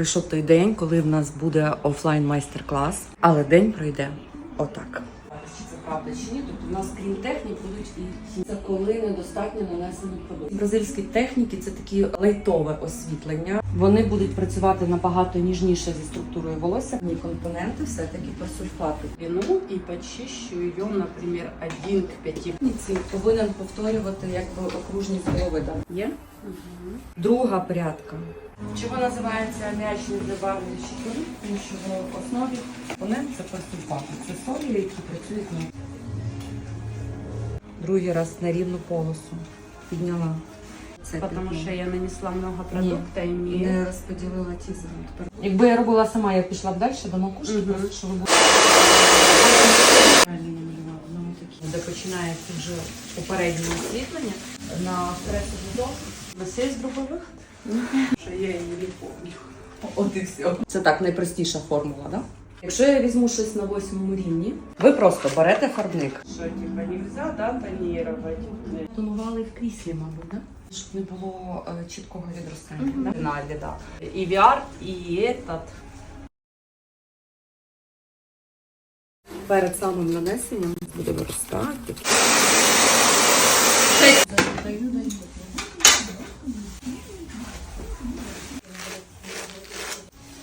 Прийшов той день, коли в нас буде офлайн майстер-клас, але день пройде отак. Чи це правда чи ні? Тобто в нас крім технік будуть і це коли недостатньо нанесений продукт. Бразильські техніки це такі лайтове освітлення. Вони будуть працювати набагато ніжніше зі структурою волосся. Ні, компоненти все-таки по сульфату. длину и почищу ее, например, 1 к 5. Техніці повинен повторювати якби окружність голови. Є? Друга порядка. Чого називається м'ячні забарвлюючі кори? Тому що в основі вони це фосфати. Це солі, які працюють на другий раз на рівну полосу. Підняла. Це Потому пятно. что я нанесла много продукта и не розподілила тізером. Тепер. Якби я робила сама, я пішла б далі до макушки, Мгм. просто щоб таке. Де починається вже попереднє освітлення на стресу вузол. У вас есть другой выход? Что я и не. От і все. Це так найпростіша формула, да? Якщо я візьму щось на восьмому рівні, ви просто берете фарбник. Что, типа, нельзя, да, тонировать? Тонували в кріслі, мабуть, да? Щоб не було е, чіткого відростання. Мгм. Да? Финале, да. И VR, и этот. Перед самим нанесенням буде виростати.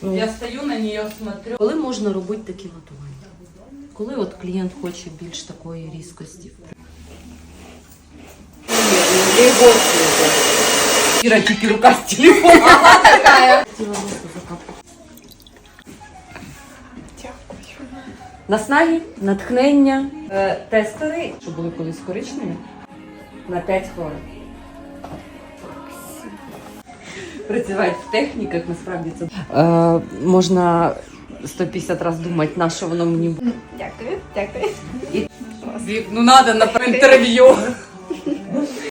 Ну, Я стою на нее, смотрю. Коли можна робити такі латування? Коли от клієнт хоче більш такої різкості. Іра тільки рука з телефоном. Хотіла просто Наснаги, натхнення, е, тестери, що були колись коричневі, на 5 хвилин. Працювати в техніках, насправді це е, можна 150 разів думати, на що воно мені Дякую, дякую. Ну треба на інтерв'ю.